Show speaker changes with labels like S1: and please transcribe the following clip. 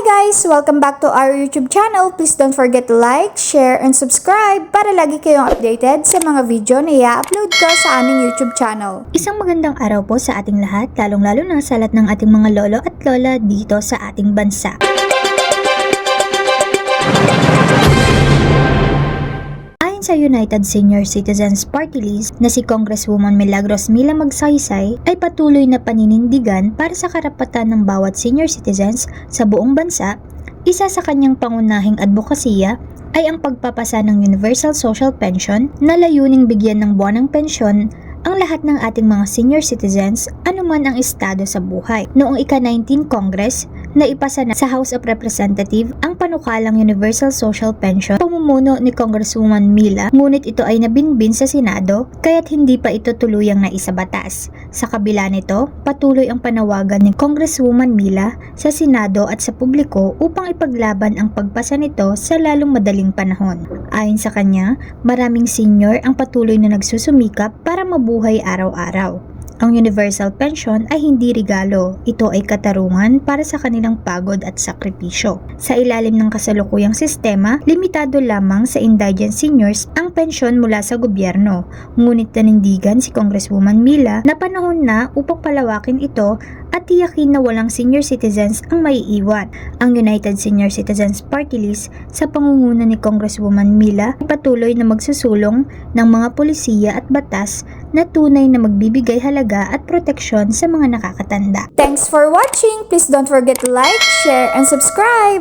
S1: guys! Welcome back to our YouTube channel. Please don't forget to like, share, and subscribe para lagi kayong updated sa mga video na i-upload ko sa aming YouTube channel.
S2: Isang magandang araw po sa ating lahat, lalong-lalo na sa lahat ng ating mga lolo at lola dito sa ating bansa. Ayon sa United Senior Citizens Party List na si Congresswoman Milagros Mila Magsaysay ay patuloy na paninindigan para sa karapatan ng bawat senior citizens sa buong bansa, isa sa kanyang pangunahing advokasya ay ang pagpapasa ng Universal Social Pension na layuning bigyan ng buwanang pensyon ang lahat ng ating mga senior citizens anuman ang estado sa buhay. Noong ika-19 Congress, na ipasa na sa House of Representatives ang panukalang Universal Social Pension pamumuno ni Congresswoman Mila ngunit ito ay nabinbin sa Senado kaya't hindi pa ito tuluyang naisabatas. Sa kabila nito, patuloy ang panawagan ni Congresswoman Mila sa Senado at sa publiko upang ipaglaban ang pagpasa nito sa lalong madaling panahon. Ayon sa kanya, maraming senior ang patuloy na nagsusumikap para mabuhay araw-araw. Ang universal pension ay hindi regalo, ito ay katarungan para sa kanilang pagod at sakripisyo. Sa ilalim ng kasalukuyang sistema, limitado lamang sa indigent seniors ang pensyon mula sa gobyerno. Ngunit nanindigan si Congresswoman Mila na panahon na upang palawakin ito at tiyakin na walang senior citizens ang maiiwan. Ang United Senior Citizens Party List sa pangunguna ni Congresswoman Mila ay patuloy na magsusulong ng mga polisiya at batas na tunay na magbibigay halaga at proteksyon sa mga nakakatanda.
S1: Thanks for watching! Please don't forget to like, share, and subscribe!